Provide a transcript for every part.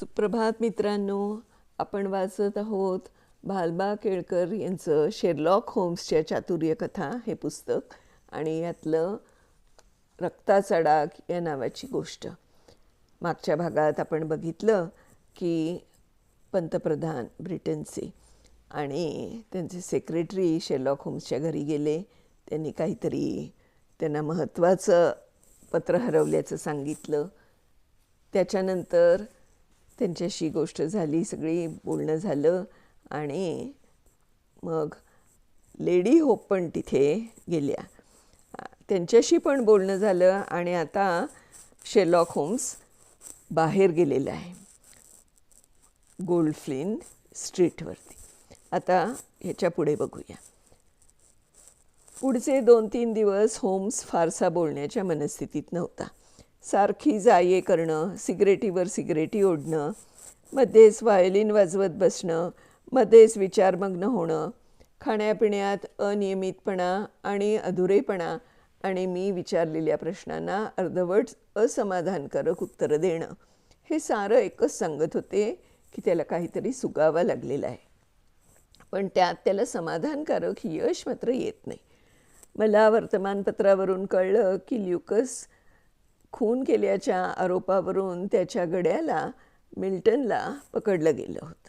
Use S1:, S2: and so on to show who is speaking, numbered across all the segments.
S1: सुप्रभात मित्रांनो आपण वाचत आहोत भालबा केळकर यांचं शेरलॉक होम्सच्या चातुर्यकथा हे पुस्तक आणि यातलं रक्ताचा डाग या नावाची गोष्ट. मागच्या भागात आपण बघितलं की पंतप्रधान ब्रिटनचे आणि त्यांचे सेक्रेटरी शेरलॉक होम्सच्या घरी गेले. त्यांनी काहीतरी त्यांना महत्त्वाचं पत्र हरवल्याचं सांगितलं. त्याच्यानंतर त्यांच्याशी गोष्ट झाली सगळी बोलणं झालं आणि मग लेडी होप पण तिथे गेल्या. त्यांच्याशी पण बोलणं झालं आणि आता शेलॉक होम्स बाहेर गेलेला आहे. गोल्डफ्लिन स्ट्रीटवरती. आता ह्याच्या पुढे बघूया. पुढचे दोन तीन दिवस होम्स फारसा बोलण्याच्या मनस्थितीत नव्हता. सारखी जाये करणं सिगरेटीवर सिगरेटी ओढणं मध्येच व्हायोलिन वाजवत बसणं मध्येच विचारमग्न होणं खाण्यापिण्यात अनियमितपणा आणि अधुरेपणा आणि मी विचारलेल्या प्रश्नांना अर्धवट असमाधानकारक उत्तरं देणं हे सारं एकच सांगत होते की त्याला काहीतरी सुगावा लागलेला आहे. पण त्यात त्याला समाधानकारक यश मात्र येत नाही. मला वर्तमानपत्रावरून कळलं की ल्युकस खून केल्याच्या आरोपावरून त्याच्या गड्याला मिल्टनला पकडलं गेलं होतं.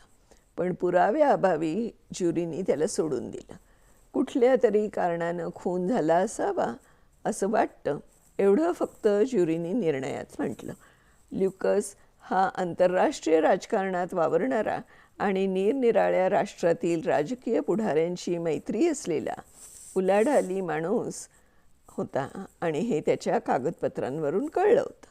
S1: पण पुराव्याअभावी ज्युरीनी त्याला सोडून दिलं. कुठल्या तरी कारणानं खून झाला असावा असं वाटतं एवढं फक्त ज्युरीनी निर्णयात म्हटलं. ल्युकस हा आंतरराष्ट्रीय राजकारणात वावरणारा आणि निरनिराळ्या राष्ट्रातील राजकीय पुढाऱ्यांशी मैत्री असलेला उलाढाली माणूस होता आणि हे त्याच्या कागदपत्रांवरून कळलं होतं.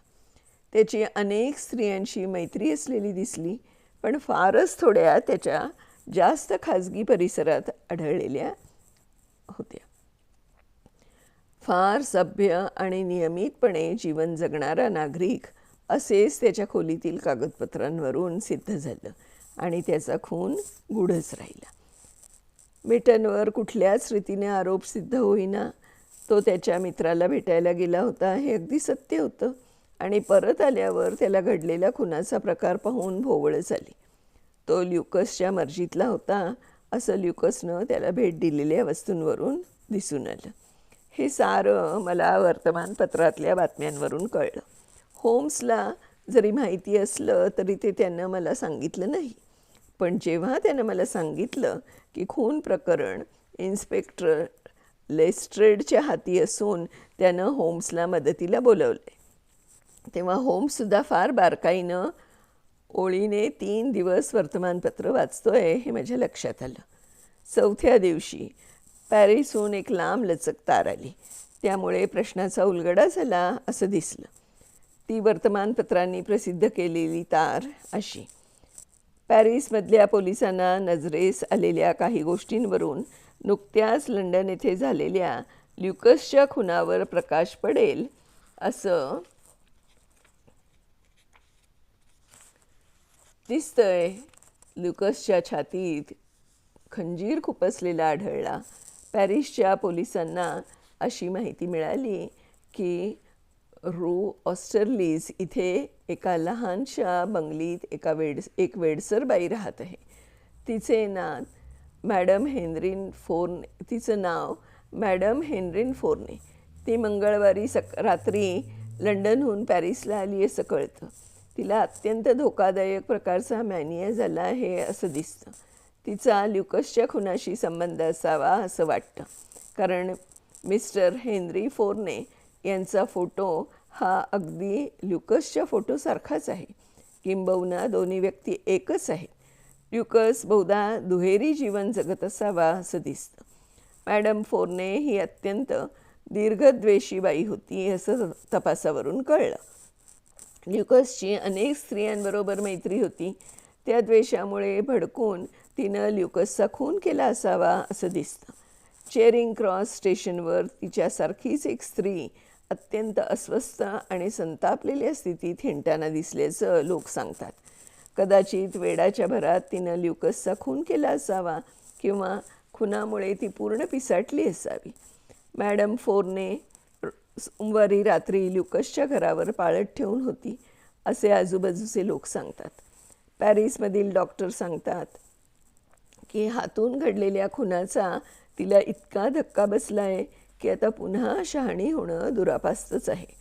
S1: त्याची अनेक स्त्रियांशी मैत्री असलेली दिसली पण फारच थोड्या त्याच्या जास्त खाजगी परिसरात आढळलेल्या होत्या. फार सभ्य आणि नियमितपणे जीवन जगणारा नागरिक असेच त्याच्या खोलीतील कागदपत्रांवरून सिद्ध झालं आणि त्याचा खून गूढच राहिला. मिटनवर कुठल्याच रीतीने आरोप सिद्ध होईना. तो त्याच्या मित्राला भेटायला गेला होता. हे अगदी सत्य होतं. आणि परत आल्यावर त्याला घडलेल्या खुनाचा प्रकार पाहून भोवळच आली तो ल्युकसच्या मर्जीतला होता असं ल्युकसनं त्याला भेट दिलेल्या वस्तूंवरून दिसून आलं. हे सारं मला वर्तमानपत्रातल्या बातम्यांवरून कळलं. होम्सला जरी माहिती असलं तरी ते त्यानं मला सांगितलं नाही. पण जेव्हा त्यानं मला सांगितलं की खून प्रकरण इन्स्पेक्टर लेस्ट्रेडच्या हाती असून त्यानं होम्सला मदतीला बोलवले. तेव्हा होम्ससुद्धा फार बारकाईनं ओळीने तीन दिवस वर्तमानपत्र वाचतोय हे माझ्या लक्षात आलं. चौथ्या दिवशी पॅरिसहून एक लांब लचक तार आली. त्यामुळे प्रश्नाचा उलगडा झाला असं दिसलं. ती वर्तमानपत्रांनी प्रसिद्ध केलेली तार अशी. पॅरिसमधल्या पोलिसांना नजरेस आलेल्या काही गोष्टींवरून नुकत्याच लंडन येथे झालेल्या ल्युकसच्या खुनावर प्रकाश पडेल असं दिसतंय. ल्युकसच्या छातीत खंजीर खुपसलेला आढळला. पॅरिसच्या पोलिसांना अशी माहिती मिळाली की रू ऑस्टरलीज इथे एका लहानशा बंगलीत एका वेड एक वेडसर बाई राहत आहे. तिचे नात मॅडम हेनरीन फोर्ने तिचं नाव मॅडम हेनरीन फोरने. ती मंगळवारी सक रात्री लंडनहून पॅरिसला आली असं कळतं तिला अत्यंत धोकादायक प्रकारचा मॅनिया झाला आहे असं दिसतं. तिचा ल्युकसच्या खुनाशी संबंध असावा असं वाटतं. कारण मिस्टर हेनरी फोरने यांचा फोटो हा अगदी ल्युकसच्या फोटोसारखाच आहे. किंबहुना दोन्ही व्यक्ती एकच आहेत. ल्युकस बहुधा दुहेरी जीवन जगत असावा असं दिसतं. मॅडम फोरने ही अत्यंत दीर्घद्वेषी बाई होती असं तपासावरून कळलं. ल्युकसची अनेक स्त्रियांबरोबर मैत्री होती. त्या द्वेषामुळे भडकून तिनं ल्युकसचा खून केला असावा असं दिसतं. चेरिंग क्रॉस स्टेशनवर तिच्यासारखीच एक स्त्री अत्यंत अस्वस्थ आणि संतापलेल्या स्थितीत हिंडताना दिसल्याचं लोक सांगतात. कदाचित वेडाच्या भरात तिनं ल्युकसचा खून केला असावा किंवा खुनामुळे ती पूर्ण पिसाटली असावी. मॅडम फोरने सोमवारी रात्री ल्युकसच्या घरावर पाळत ठेवून होती असे आजूबाजूचे लोक सांगतात. पॅरिसमधील डॉक्टर सांगतात की हातून घडलेल्या खुनाचा तिला इतका धक्का बसला आहे की आता पुन्हा शहाणी होणं दुरापास्तच आहे.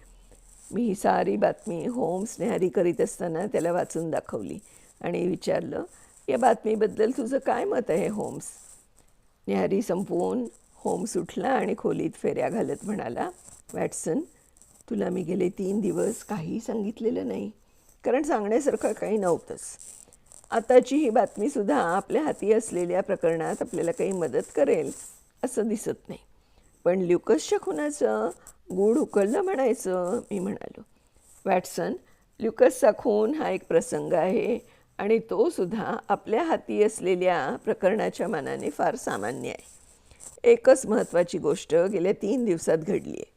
S1: मी ही सारी बातमी होम्स न्याहारी करीत असताना त्याला वाचून दाखवली आणि विचारलं या बातमीबद्दल तुझं काय मत आहे होम्स? न्याहारी संपवून होम्स उठला आणि खोलीत फेऱ्या घालत म्हणाला वॅटसन तुला मी गेले तीन दिवस काही सांगितलेलं नाही. कारण सांगण्यासारखं काही नव्हतंच. आताची ही बातमीसुद्धा आपल्या हाती असलेल्या प्रकरणात आपल्याला काही मदत करेल असं दिसत नाही. पण ल्युकसच्या खुनाचं गूढ उकललं म्हणायचं मी म्हणालो. वॅटसन ल्युकसचा खून हा एक प्रसंग आहे आणि तो सुद्धा आपल्या हाती असलेल्या प्रकरणाच्या मानाने फार सामान्य आहे. एकच महत्त्वाची गोष्ट गेल्या तीन दिवसात घडली आहे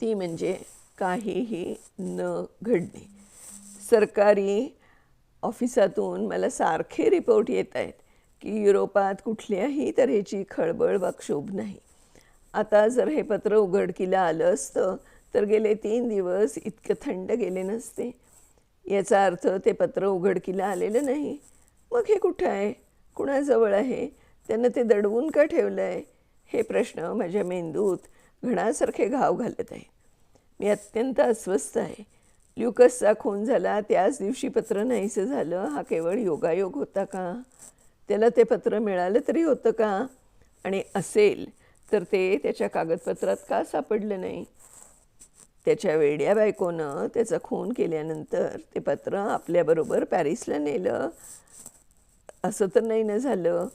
S1: ती म्हणजे काहीही न घडणे. सरकारी ऑफिसातून मला सारखे रिपोर्ट येत आहेत की युरोपात कुठल्याही तऱ्हेची खळबळ वा क्षोभ नाही. आता जर हे पत्र उघडकीला आलं असतं तर गेले तीन दिवस इतकं थंड गेले नसते. याचा अर्थ ते पत्र उघडकीला आलेलं नाही. मग हे कुठं आहे? कुणाजवळ आहे? त्यांना ते दडवून का ठेवलं आहे हे प्रश्न माझ्या मेंदूत घणासारखे घाव घालत आहे. मी अत्यंत अस्वस्थ आहे. ल्युकसचा खून झाला त्याच दिवशी पत्र नाहीसं झालं. हा केवळ योगायोग होता का? त्याला ते पत्र मिळालं तरी होतं का? आणि असेल तर ते त्याच्या कागदपत्रात का सापडलं नाही? त्याच्या वेड्या बायकोनं त्याचा खून केल्यानंतर ते पत्र आपल्याबरोबर पॅरिसला नेलं. असं तर नाही ना झालं.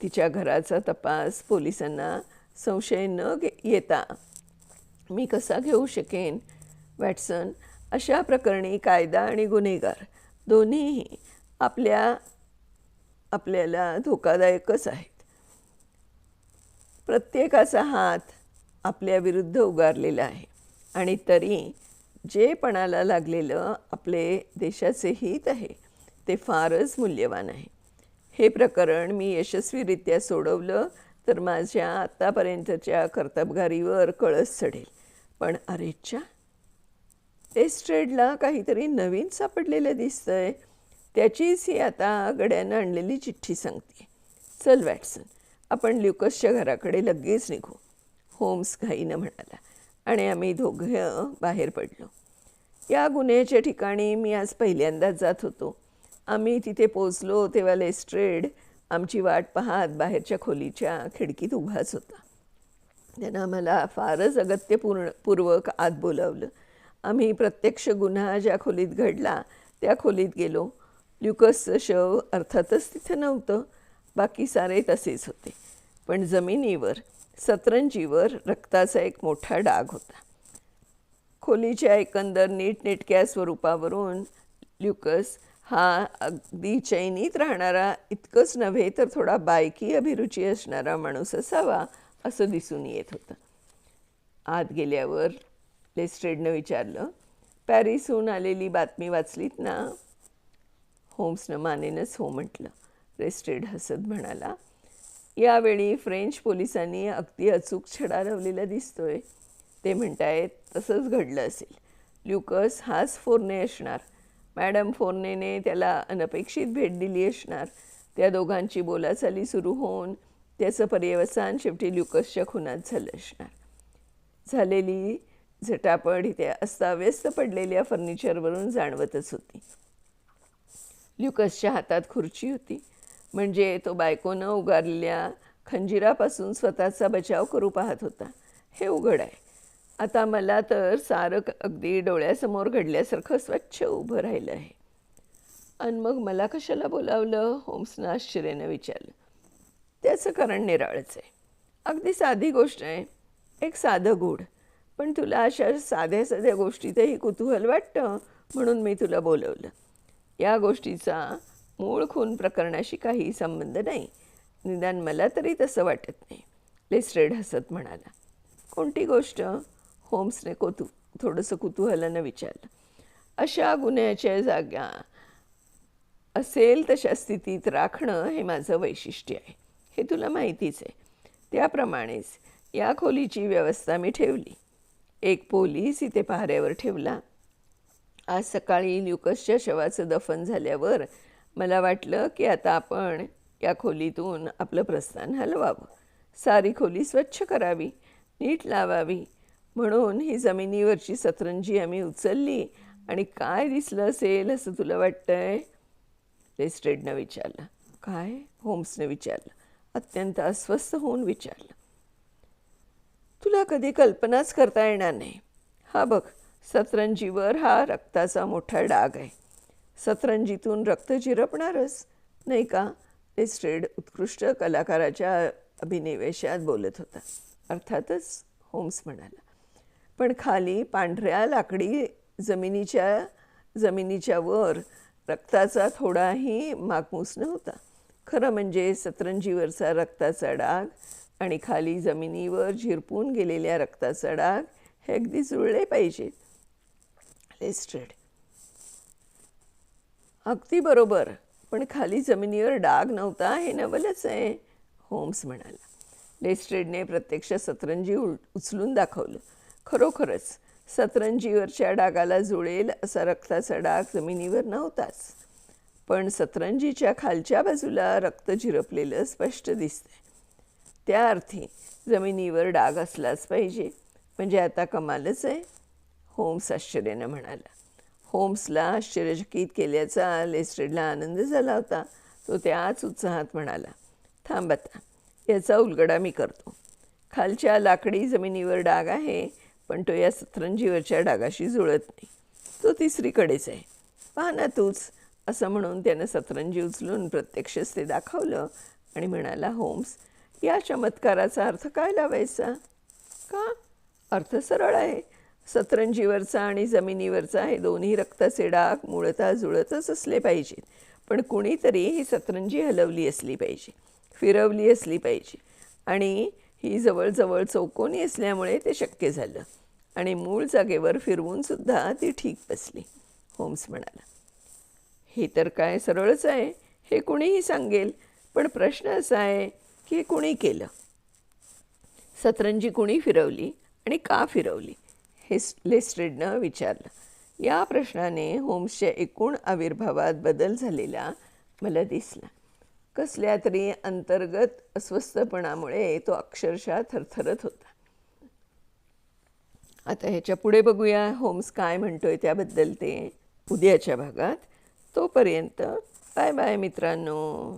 S1: तिच्या घराचा तपास पोलिसांना संशय न घे येता मी कसा घेऊ शकेन? वॅटसन अशा प्रकरणी कायदा आणि गुन्हेगार दोन्हीही आपल्या आपल्याला धोकादायकच आहेत प्रत्येकाचा हात आपल्या विरुद्ध उगारलेला आहे. आणि तरी जे पणाला लागलेलं आपले देशाचे हित आहे ते फारच मूल्यवान आहे. हे प्रकरण मी यशस्वीरित्या सोडवलं तर माझ्या आत्तापर्यंतच्या कर्तबगारीवर कळस चढेल. पण अरेच्छा एस्ट्रेडला काहीतरी नवीन सापडलेलं दिसतंय. त्याचीच ही आता गड्यानं आणलेली चिठ्ठी सांगते. चल वॅटसन. आपण ल्युकसच्या घराकडे लगेच निघू. होम्स घाईनं म्हणाला. आणि आम्ही दोघं बाहेर पडलो. या गुन्ह्याच्या ठिकाणी मी आज पहिल्यांदाच जात होतो. आम्ही तिथे पोचलो तेव्हा लेस्ट्रेड आमची वाट पाहत बाहेरच्या खोलीच्या खिडकीत उभाच होता. त्यानं आम्हाला फारच अगत्यपूर्ण पूर्वक आत बोलावलं. आम्ही प्रत्यक्ष गुन्हा ज्या खोलीत घडला त्या खोलीत गेलो. ल्युकसचं शव अर्थातच तिथं नव्हतं. बाकी सारे तसेच होते. पण जमिनीवर सतरंजीवर रक्ताचा एक मोठा डाग होता. खोलीच्या एकंदर नीटनेटक्या स्वरूपावरून ल्युकस हा अगदी चैनीत राहणारा इतकंच नव्हे तर थोडा बायकी अभिरुची असणारा माणूस असावा असं दिसून येत होतं. आत गेल्यावर लेस्ट्रेडनं विचारलं पॅरिसहून आलेली बातमी वाचलीत ना? होम्सनं मानेनच हो म्हटलं रेस्टेड हसत म्हणाला. यावेळी फ्रेंच पोलिसांनी अगदी अचूक छडा लावलेला दिसतोय. ते म्हणतायत तसंच घडलं असेल. ल्युकस हाच फोरने असणार. मॅडम फोरनेने त्याला अनपेक्षित भेट दिली असणार. त्या दोघांची बोलाचाली सुरू होऊन त्याचं पर्यवसान शेवटी ल्युकसच्या खुनात झालं असणार. झालेली झटापड इथे अस्ताव्यस्त पडलेल्या फर्निचरवरून जाणवतच होती. ल्युकसच्या हातात खुर्ची होती. म्हणजे तो बायकोनं उगारलेल्या खंजिरापासून स्वतःचा बचाव करू पाहत होता. हे उघड आहे. आता मला तर सारं अगदी डोळ्यासमोर घडल्यासारखं स्वच्छ उभं राहिलं आहे. आणि मग मला कशाला बोलावलं? होम्सनं आश्चर्यानं विचारलं. त्याचं कारण निराळच आहे. अगदी साधी गोष्ट आहे. एक साधं गूढ. पण तुला अशा साध्या साध्या गोष्टीतही कुतूहल वाटतं? म्हणून मी तुला बोलवलं. या गोष्टीचा मूळ खून प्रकरणाशी काही संबंध नाही. निदान मला तरी तसं वाटत नाही. लेस्ट्रेड हसत म्हणाला. कोणती गोष्ट? होम्सने कोतू थोडंसं कुतूहलानं विचारलं. अशा गुन्ह्याच्या जागा असेल तशा स्थितीत राखणं हे माझं वैशिष्ट्य आहे. हे तुला माहितीच आहे. त्याप्रमाणेच या खोलीची व्यवस्था मी ठेवली. एक पोलीस इथे पहाऱ्यावर ठेवला. आज सकाळी ल्युकसच्या शवाचं दफन झाल्यावर मला वाटलं की आता आपण या खोलीतून आपलं प्रस्थान हलवावं. सारी खोली स्वच्छ करावी नीट लावावी. म्हणून ही जमिनीवरची सतरंजी आम्ही उचलली. आणि काय दिसलं असेल असं तुला वाटतंय? लेस्ट्रेडनं विचारलं. काय? होम्सने विचारलं. अत्यंत अस्वस्थ होऊन विचारलं. तुला कधी कल्पनाच करता येणार नाही. हा बघ सतरंजीवर हा रक्ताचा मोठा डाग आहे. सतरंजीतून रक्त चिरपणारच नाही का? लेस्ट्रेड उत्कृष्ट कलाकाराच्या अभिनिवेशात बोलत होता. अर्थातच होम्स म्हणाला. पण खाली पांढऱ्या लाकडी जमिनीच्या जमिनीच्या वर रक्ताचा थोडाही मागमूस नव्हता. खरं म्हणजे सतरंजीवरचा रक्ताचा डाग आणि खाली जमिनीवर झिरपून गेलेल्या रक्ताचा डाग हे अगदी जुळले पाहिजेत. लेस्ट्रेड अगदी बरोबर. पण खाली जमिनीवर डाग नव्हता हे नवलच आहे होम्स म्हणाला. लेस्ट्रेडने प्रत्यक्ष सतरंजी उल उचलून दाखवलं. खरोखरच सतरंजीवरच्या डागाला जुळेल असा रक्ताचा डाग जमिनीवर नव्हताच. पण सतरंजीच्या खालच्या बाजूला रक्त झिरपलेलं स्पष्ट दिसतंय. त्या अर्थी जमिनीवर डाग असलाच पाहिजे. म्हणजे आता कमालच आहे होम्स आश्चर्यानं म्हणाला. होम्सला आश्चर्यचकित केल्याचा लेस्ट्रेडला आनंद झाला होता. तो त्याच उत्साहात म्हणाला थांब आता याचा उलगडा मी करतो. खालच्या लाकडी जमिनीवर डाग आहे पण तो या सतरंजीवरच्या डागाशी जुळत नाही. तो तिसरीकडेच आहे. पहा ना तूच. असं म्हणून त्यानं सतरंजी उचलून प्रत्यक्षच ते दाखवलं आणि म्हणाला होम्स या चमत्काराचा अर्थ काय लावायचा? का? अर्थ सरळ आहे. सतरंजीवरचा आणि जमिनीवरचा हे दोन्ही रक्ताचे डाग मूळतः जुळतच असले पाहिजेत. पण कुणीतरी ही सतरंजी हलवली असली पाहिजे फिरवली असली पाहिजे. आणि ही जवळजवळ चौकोनी असल्यामुळे ते शक्य झालं. आणि मूळ जागेवर फिरवूनसुद्धा ती ठीक बसली होम्स म्हणाला. हे तर काय सरळच आहे हे कुणीही सांगेल पण प्रश्न असा आहे की हे कुणी केलं? सतरंजी कुणी फिरवली आणि का फिरवली? हे लेस्ट्रेडनं विचारलं. या प्रश्नाने होम्सच्या एकूण आविर्भावात बदल झालेला मला दिसला. कसल्या तरी अंतर्गत अस्वस्थपणामुळे तो अक्षरशः थरथरत होता. आता ह्याच्या पुढे बघूया होम्स काय म्हणतोय त्याबद्दल ते. उद्याच्या भागात तोपर्यंत बाय बाय मित्रांनो.